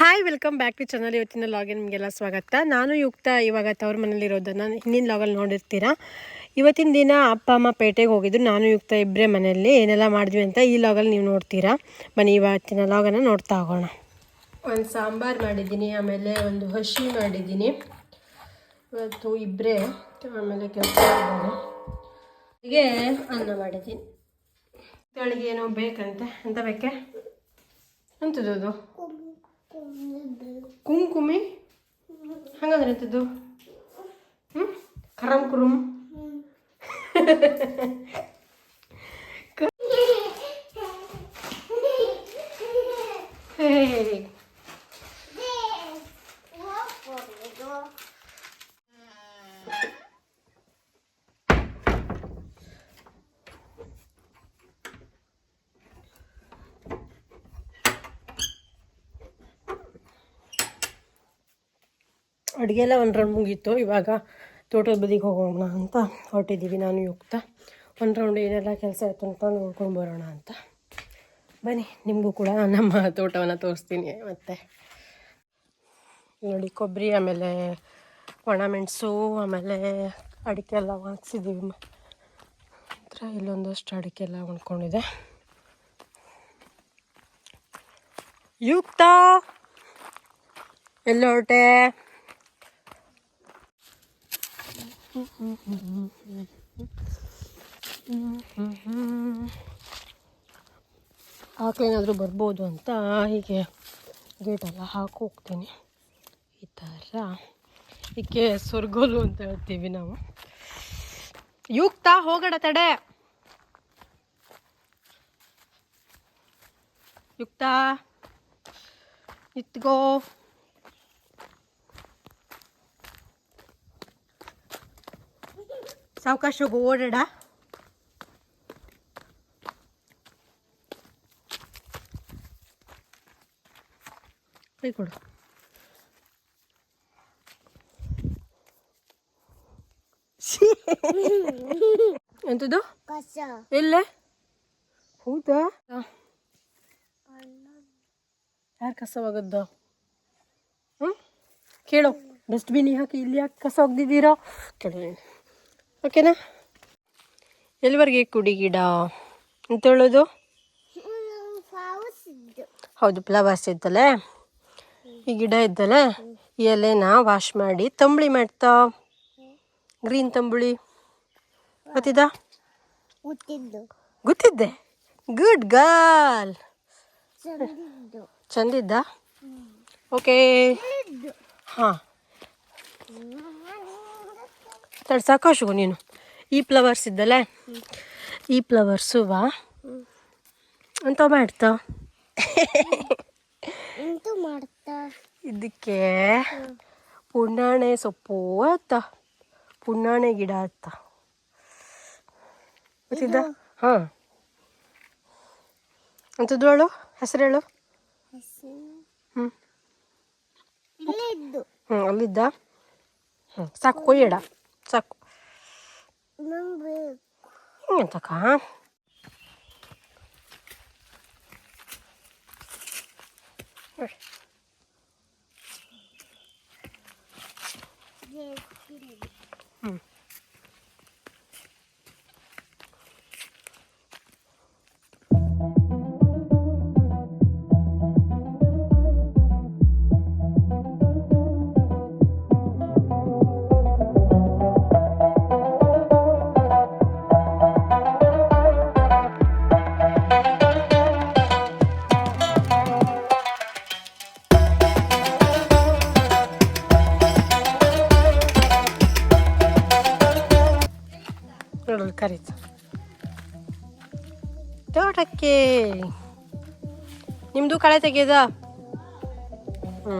Hi welcome back to channel ಇವತ್ತಿನ ಲಾಗಿನ್ ನಿಮಗೆಲ್ಲ ಸ್ವಾಗತ. ನಾನು ಯುಕ್ತ. ಇವಾಗ ತವ್ರ ಮನೇಲಿರೋದನ್ನು ಹಿಂದಿನ ಲಾಗಲ್ಲಿ ನೋಡಿರ್ತೀರಾ? ಇವತ್ತಿನ ದಿನ ಅಪ್ಪ, ಅಮ್ಮ ಪೇಟೆಗೆ ಹೋಗಿದ್ರು. ನಾನು ಯುಕ್ತ ಇಬ್ಬರೇ ಮನೆಯಲ್ಲಿ. ಏನೆಲ್ಲ ಮಾಡಿದ್ವಿ ಅಂತ ಈ ಲಾಗಲ್ಲಿ ನೀವು ನೋಡ್ತೀರಾ? ಬನ್ನಿ ಇವತ್ತಿನ ಲಾಗನ್ನು ನೋಡ್ತಾ ಹೋಗೋಣ. ಒಂದು ಸಾಂಬಾರು ಮಾಡಿದ್ದೀನಿ, ಆಮೇಲೆ ಒಂದು ಹಸಿ ಮಾಡಿದ್ದೀನಿ. ಇವತ್ತು ಇಬ್ಬರೇ ಆಮೇಲೆ ಕೆಲಸ ಹೀಗೆ ಅನ್ನ ಮಾಡಿದ್ದೀನಿ. ತಳಿಗೆ ಏನೋ ಬೇಕಂತೆ? ಅಂತ ಬೇಕೆ? ಅಂತದ್ದು ಕುಂಕುಮಿ? ಹಂಗಂದ್ರೆ ಎಂಥದ್ದು ಹ್ಞೂ ಕರಮ್? ಕುರುಮ್ ಅಡುಗೆ ಎಲ್ಲ ಒಂದು ರೌಂಡ್ ಮುಗೀತು. ಇವಾಗ ತೋಟದ ಬದಿಗೆ ಹೋಗೋಣ ಅಂತ ಹೊರಟಿದ್ದೀವಿ ನಾನು, ಯುಕ್ತ. ಒಂದು ರೌಂಡ್ ಏನೆಲ್ಲ ಕೆಲಸ ಆಯಿತು ಅಂತ ನೋಡ್ಕೊಂಡು ಬರೋಣ ಅಂತ. ಬನ್ನಿ, ನಿಮಗೂ ಕೂಡ ನಮ್ಮ ತೋಟವನ್ನು ತೋರಿಸ್ತೀನಿ ಮತ್ತು. ನೋಡಿ, ಕೊಬ್ಬರಿ, ಆಮೇಲೆ ಒಣಮೆಣಸು ಆಮೇಲೆ ಅಡಿಕೆ ಎಲ್ಲ ಒಣಗಿಸಿದ್ದೀವಿ ಹತ್ರ ಇಲ್ಲೊಂದಷ್ಟು ಅಡಿಕೆ ಎಲ್ಲ ಒಣ್ಕೊಂಡಿದೆ ಯುಕ್ತ! ಎಲ್ಲ ಆಕಳೇನಾದರೂ ಬರ್ಬೋದು ಅಂತ ಹೀಗೆ ಗೇಟೆಲ್ಲ ಹಾಕಿ ಹೋಗ್ತೀನಿ. ಈ ಥರ ಇದಕ್ಕೆ ಸ್ವರ್ಗೋಲು ಅಂತ ಹೇಳ್ತೀವಿ ನಾವು. ಯುಕ್ತ, ಹೋಗಡ ತಡೆ. ಯುಕ್ತ ಇತ್ಗೋ ಸಾವಕಾಶ ಹೋಗು ಓಡಾಡ. ಕೈ ಕೊಡು. ಎಂತದ್ದು ಎಲ್ಲೇ ಹೌದಾ? ಯಾರು ಕಸ ಒಗದ್ದ? ಹ್ಞೂ ಕೇಳು. ಡಸ್ಟ್ಬಿನ್ ಹಾಕಿ ಇಲ್ಲಿ ಯಾಕೆ ಕಸ ಒಗ್ದಿದ್ದೀರೋ? ಕೇಳು. ಓಕೆನಾ? ಎಲ್ಲಿವರೆಗೆ ಕುಡಿ ಗಿಡ. ಅಂತ ಹೇಳೋದು ಹೌದು ಫ್ಲವರ್ಸ್ ಇದ್ದಲ್ಲೇ ಈ ಗಿಡ ಇದ್ದಲ್ಲ ಈ ಎಲೆನ ವಾಶ್ ಮಾಡಿ ತಂಬಳಿ ಮಾಡ್ತಾ. ಗ್ರೀನ್ ತಂಬುಳಿ. ಗೊತ್ತಿದ್ದ? ಗೊತ್ತಿದ್ದೆ. ಗುಡ್ ಗರ್ಲ್ ಚಂದಿದ್ದ. ಓಕೆ ಹಾಂ. ತಡ್ ಸಾಕಾಶು ನೀನು. ಈ ಫ್ಲವರ್ಸ್ ಇದ್ದಲ್ಲ? ಈ ಫ್ಲವರ್ಸು ವಾ? ಅಂತ ಮಾಡ್ತಾ? ಇದಕ್ಕೆ ಪುಣ್ಣಾಣೆ ಸೊಪ್ಪು ಅತ್ತ ಪುಣ್ಣಾಣೆ ಗಿಡ ಅತ್ತ ಗೊತ್ತಿದ್ದ? ಹಾಂ. ಅಂತದ್ದು ಹೇಳು? ಹೆಸರು ಹೇಳು? ಹ್ಞೂ ಹ್ಞೂ ಅಲ್ಲಿದ್ದ? ಹ್ಞೂ ಸಾಕು ಕೊಯ್ಯಡ. ಸಾಕು ನಂಗೆ ಎಂತಕ್ಕ ಹ್ಞೂ ನೋಡಲು ಕರೀತು ತೋಟಕ್ಕೆ ನಿಮ್ಮದು ಕಳೆ ತೆಗೆಯೋದ ಹ್ಞೂ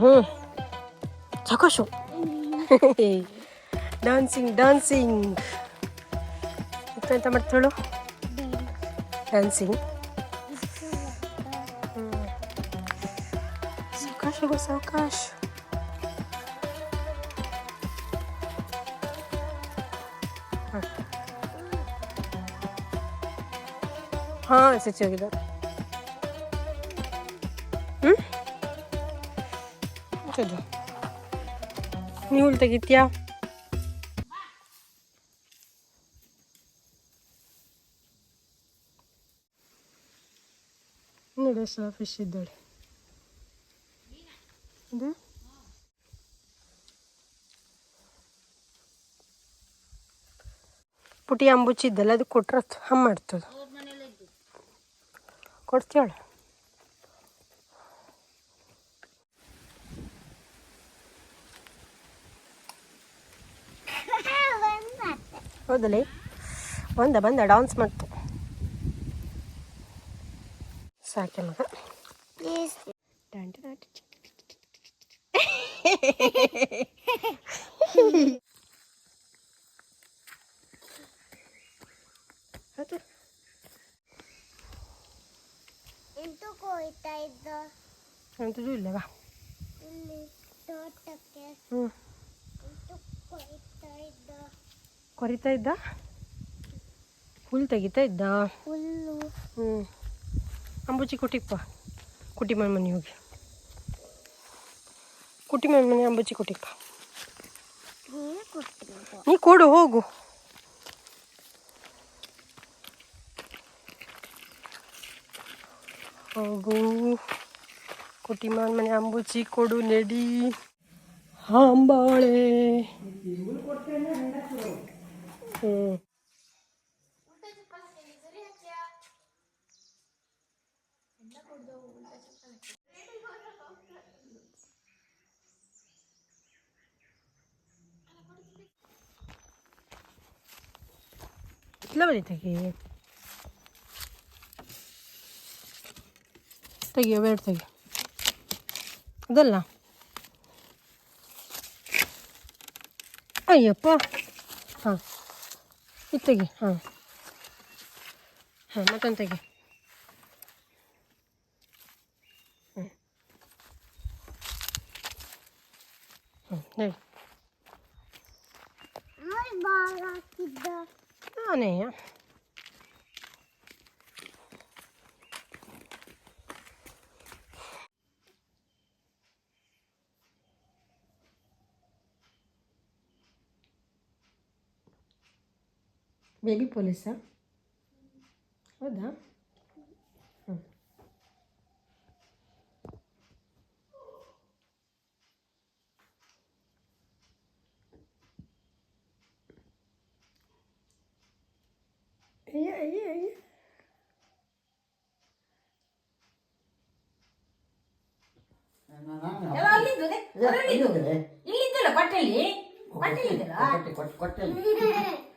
ಹ್ಞೂ ಸಾಕಾಶು ಡಾನ್ಸಿಂಗ್ ಡಾನ್ಸಿಂಗ್ ಎಂತ ಮಾಡ್ತಾಳು ಡ್ಯಾನ್ಸಿಂಗ್ ಸಾವಕಾಶ ಹೋಗು ಹಾಂ ಎಸ್ ಎಚ್ ಹೋಗಿದ್ದಾರೆ ಹ್ಞೂ ಚದು ನೀವು ತೆಗಿತ್ಯಾ ನೋಡಿ ಸಲ ಫಿಶ್ ಇದ್ದಾಳೆ ಪುಟಿ ಅಂಬುಚಿ ಇದ್ದಲ್ಲ ಅದು ಕೊಟ್ರೆ ಹಮ್ ಮಾಡ್ತದೆ. ಕೊಡ್ತೀವಳ ಹೌದಲ್ಲಿ? ಬಂದ ಬಂದ ಡಾನ್ಸ್ ಮಾಡ್ತು. ಸಾಕೆ ಮಗ. ಡಾಂಟಿ ಡಾಂಟಿ ಅಂಥದ್ದು ಇಲ್ಲವಾ ಇಲ್ಲಿ ತೋಟಕ್ಕೆ ಹ್ಞೂ ಎಂಟು ಇದ್ದ ಕೊರಿತಾ ಇದ್ದ ಹುಲ್ ತೆಗಿತಾ ಇದ್ದ? ಹುಲ್ಲು ಹ್ಞೂ ಅಂಬುಜಿ ಕುಟಿಪ್ಪ ಕುಟಿ ಮನೆ ಮನೆ ಹೋಗಿ. ಕುಟಿ ಮನೆ ಮನೆ ಅಂಬುಜಿ ಕುಟಿಪ್ಪ ನೀ ಕೊಡು ಹೋಗು. ಹೋಗು. ಕುಟಿಮಾನ್ ಮನೆ ಅಂಬುಜಿ ಕೊಡು ನೆಡಿ ಹಾಂಬಾಳೆ ಹ್ಞೂ ಇಲ್ಲ ಬರೀ ತೆಗಿ ತೆಗಿಯೋ ಬೇಡ ತೆಗಿ ಅದಲ್ಲ ಅಯ್ಯಪ್ಪ ಹಾಂ ಇದು ತೆಗಿ ಹಾಂ ಹಾಂ ಮತ್ತೊಂದು ತೆಗಿ ಹ್ಞೂ ಹ್ಞೂ ಹೇಳಿ ಆಯ್ ಬಾಲ್ ಹಾಕಿದ್ದ ನಾನೇ ಬೇಬಿ ಪೊಲೀಸಾ? ಹೌದಾ? ಹ್ಞೂ ಅಯ್ಯ ಅಯ್ಯ ಅಯ್ಯ. ಇಲ್ಲಿದ್ದಲ್ಲ ಕೊಟ್ಟಲ್ಲಿ? ಕೊಟ್ಟಲ್ಲಿದ್ದಲ್ಲ? ಕೊಟ್ಟಿದ್ದೆ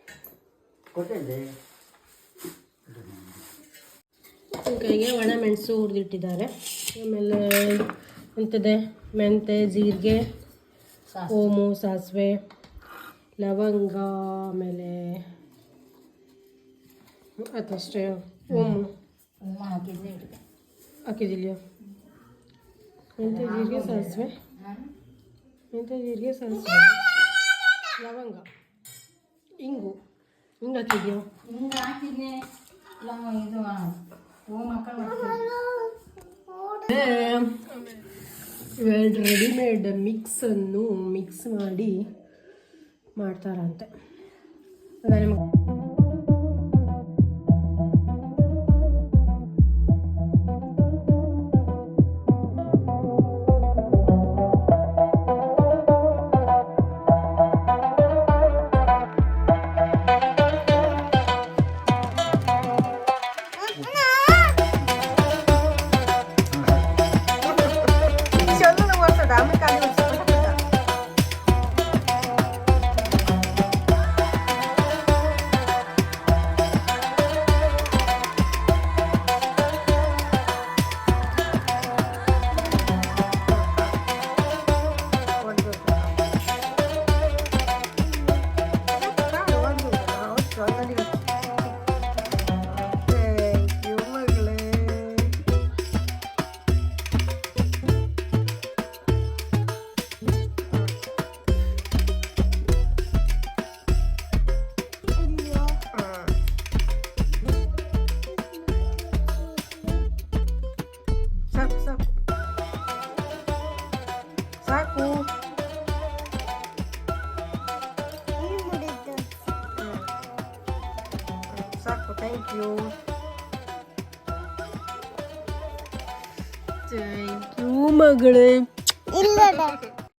ಕೈಗೆ ಒಣ ಮೆಣಸು ಹುರಿದಿಟ್ಟಿದ್ದಾರೆ. ಆಮೇಲೆ ಎಂತದೆ? ಮೆಂತೆ ಜೀರಿಗೆ ಓಮು ಸಾಸಿವೆ ಲವಂಗ ಆಮೇಲೆ ಅದಷ್ಟೇ. ಓಮು. ಹಾಕಿದಿಲ್ಲ ಮೆಂತೆ ಜೀರಿಗೆ ಸಾಸಿವೆ. ಮೆಂತೆ ಜೀರಿಗೆ ಸಾಸಿವೆ. ಲವಂಗ. ಇಂಗು. ಹಿಂಗೆ ಹಾಕಿದ್ಯೋ ಹಿಂಗೆ ಹಾಕಿದ್ನೆ ಲವಂಗ ಇದು ಹೂ ಮಕ್ಕಳು ಇವೆರಡು ರೆಡಿಮೇಡ್ ಮಿಕ್ಸನ್ನು ಮಿಕ್ಸ್ ಮಾಡಿ ಮಾಡ್ತಾರಂತೆ ಅದ ನಿಮ್ಗೆ Saco, saco. Saco. Saco, thank you. Thank you, Magre.